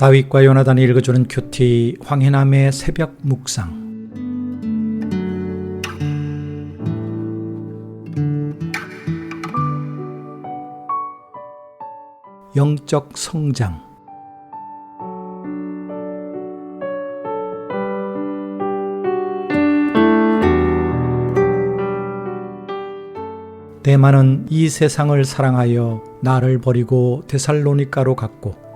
다윗과 요나단이 읽어주는 큐티 황해남의 새벽 묵상. 영적 성장. 대만은 이 세상을 사랑하여 나를 버리고 데살로니가로 갔고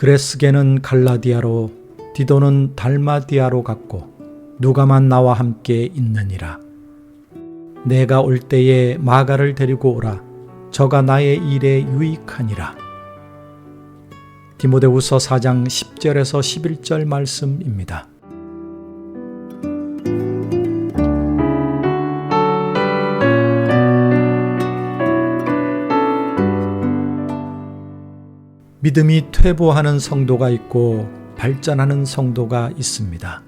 그레스게는 갈라디아로 디도는 달마디아로 갔고 누가만 나와 함께 있느니라. 내가 올 때에 마가를 데리고 오라. 저가 나의 일에 유익하니라. 디모데후서 4장 10절에서 11절 말씀입니다. 믿음이 퇴보하는 성도가 있고 발전하는 성도가 있습니다.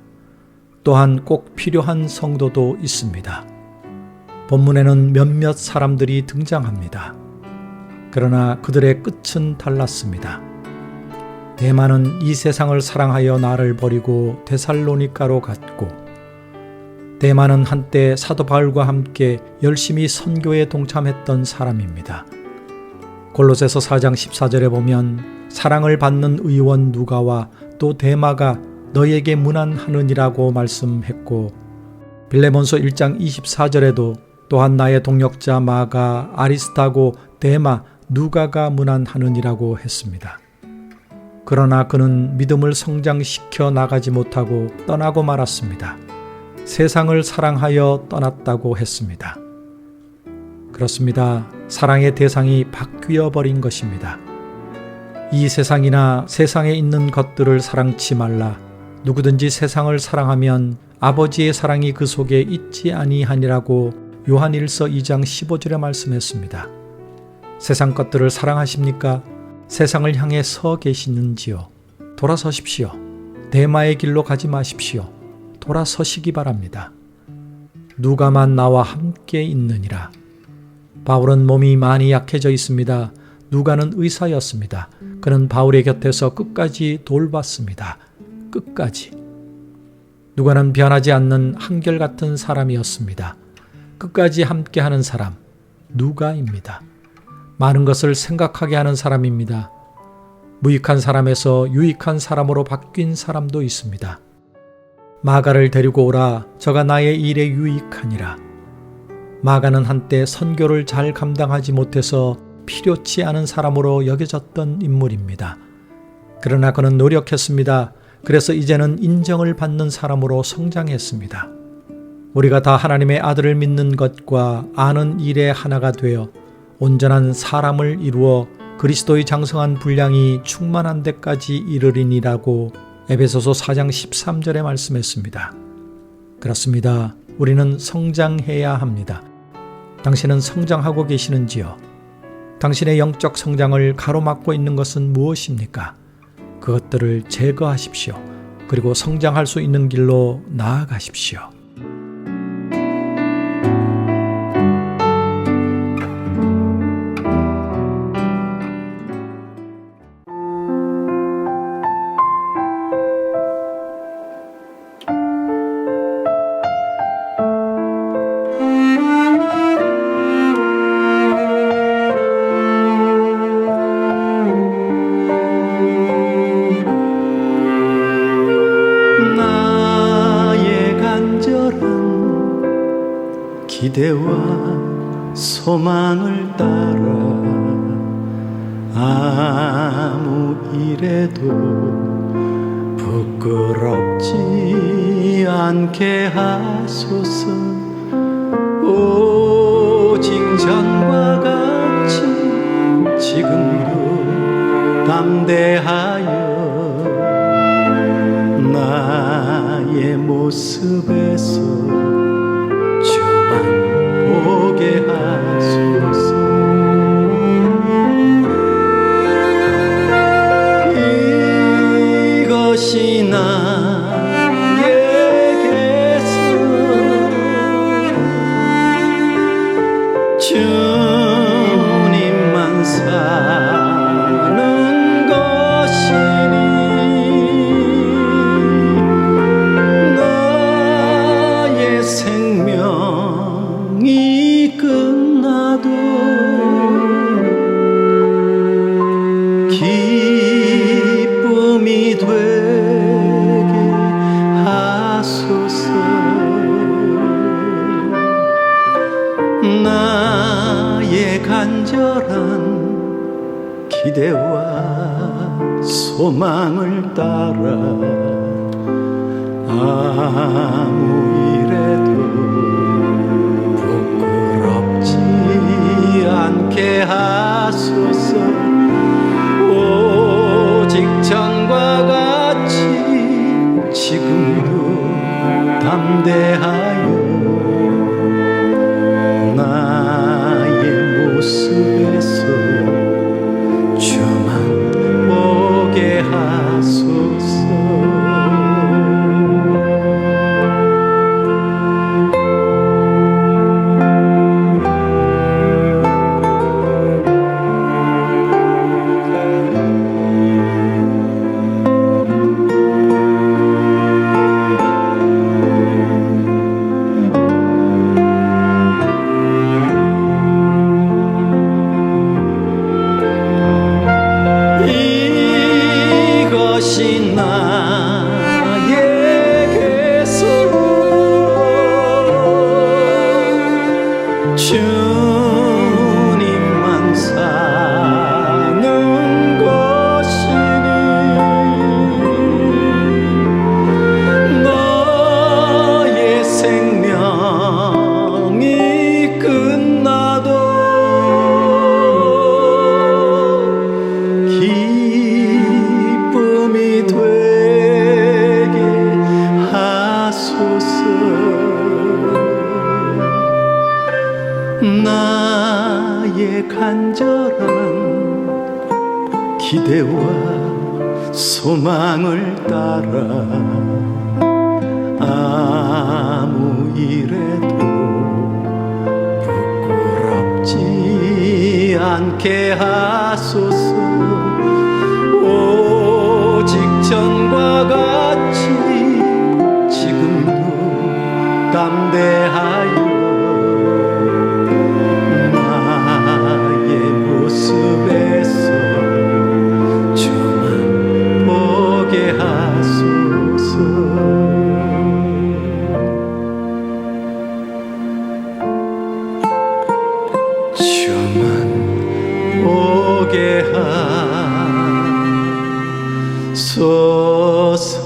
또한 꼭 필요한 성도도 있습니다. 본문에는 몇몇 사람들이 등장합니다. 그러나 그들의 끝은 달랐습니다. 대만은 이 세상을 사랑하여 나를 버리고 데살로니가로 갔고 대만은 한때 사도 바울과 함께 열심히 선교에 동참했던 사람입니다. 골로새서 4장 14절에 보면 사랑을 받는 의원 누가와 또 대마가 너에게 문안하느니라고 말씀했고 빌레몬서 1장 24절에도 또한 나의 동력자 마가 아리스타고 대마 누가가 문안하느니라고 했습니다. 그러나 그는 믿음을 성장시켜 나가지 못하고 떠나고 말았습니다. 세상을 사랑하여 떠났다고 했습니다. 그렇습니다. 사랑의 대상이 바뀌어 버린 것입니다. 이 세상이나 세상에 있는 것들을 사랑치 말라. 누구든지 세상을 사랑하면 아버지의 사랑이 그 속에 있지 아니하니라고 요한일서 2장 15절에 말씀했습니다. 세상 것들을 사랑하십니까? 세상을 향해 서 계시는지요? 돌아서십시오. 대마의 길로 가지 마십시오. 돌아서시기 바랍니다. 누가만 나와 함께 있느니라. 바울은 몸이 많이 약해져 있습니다. 누가는 의사였습니다. 그는 바울의 곁에서 끝까지 돌봤습니다. 끝까지. 누가는 변하지 않는 한결같은 사람이었습니다. 끝까지 함께하는 사람, 누가입니다. 많은 것을 생각하게 하는 사람입니다. 무익한 사람에서 유익한 사람으로 바뀐 사람도 있습니다. 마가를 데리고 오라, 저가 나의 일에 유익하니라. 마가는 한때 선교를 잘 감당하지 못해서 필요치 않은 사람으로 여겨졌던 인물입니다. 그러나 그는 노력했습니다. 그래서 이제는 인정을 받는 사람으로 성장했습니다. 우리가 다 하나님의 아들을 믿는 것과 아는 일에 하나가 되어 온전한 사람을 이루어 그리스도의 장성한 분량이 충만한 데까지 이르리니라고 에베소서 4장 13절에 말씀했습니다. 그렇습니다. 우리는 성장해야 합니다. 당신은 성장하고 계시는지요? 당신의 영적 성장을 가로막고 있는 것은 무엇입니까? 그것들을 제거하십시오. 그리고 성장할 수 있는 길로 나아가십시오. 기대와 소망을 따라 아무 일에도 부끄럽지 않게 하소서. 오직 전과 같이 지금도 담대하여 나의 모습에서 보 나의 간절한 기대와 소망을 따라 아무 일 기대와 소망을 따라 아무 일에도 부끄럽지 않게 하소서. 소서.